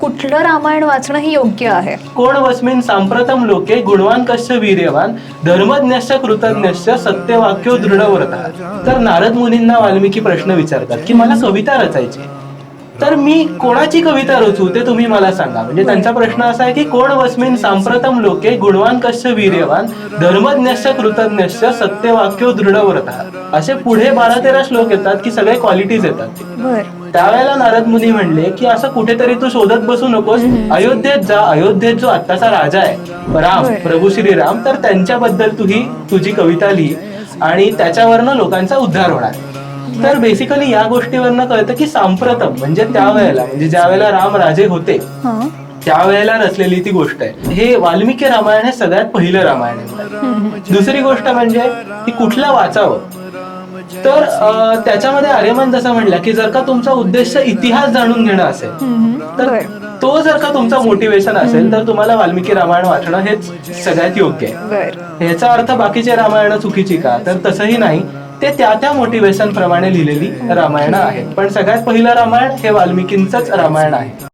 कुठलं रामायण वाचणं ही योग्य आहे? कोण वस्मिन सांप्रतम लोके गुणवान कश्य वीर्यवान धर्मज्ञश्च कृतज्ञश्च सत्यवाक्यो दृढव्रता. तर नारद मुनींना वाल्मिकी प्रश्न विचारतात की मला कविता रचायची तर मी कोणाची कविता रचू ते तुम्ही मला सांगा. म्हणजे त्यांचा प्रश्न असा आहे की कोण वस्मिन सांप्रतम लोके गुणवान कश्च वीर्यवान धर्मज्ञश्च कृतज्ञश्च सत्यवाक्यो दृढव्रता. असे पुढे बारा तेरा श्लोक येतात की सगळे क्वालिटीज येतात. त्यावेळेला नारद मुनी म्हणले की असं कुठेतरी तू शोधत बसू नकोस. अयोध्येत जा अयोध्येत जो आत्ताचा राजा आहे राम. प्रभू श्रीराम तर त्यांच्याबद्दल तू ही तुझी कविता लिही. आणि त्याच्यावरनं लोकांचा उद्धार होणार. तर बेसिकली या गोष्टीवरनं कळतं की सांप्रतम म्हणजे त्यावेळेला म्हणजे ज्या वेळेला राम राजे होते. त्यावेळेला रचलेली ती गोष्ट आहे. हे वाल्मिकी रामायण हे सगळ्यात पहिलं रामायण आहे. दुसरी गोष्ट म्हणजे की कुठलं वाचावं? तर त्याच्यामध्ये आर्यमन जसं म्हणला की जर का तुमचा उद्देश इतिहास जाणून घेणं असेल. तर तो जर का तुमचा मोटिवेशन असेल तर तुम्हाला वाल्मिकी रामायण वाचणं हेच सगळ्यात योग्य आहे. ह्याचा अर्थ बाकीचे रामायण चुकीची का? तर तसंही नाही. ते त्या त्या मोटिवेशन प्रमाणे लिहिलेली रामायण आहेत पण सगळ्यात पहिलं रामायण हे वाल्मिकींचंच रामायण आहे.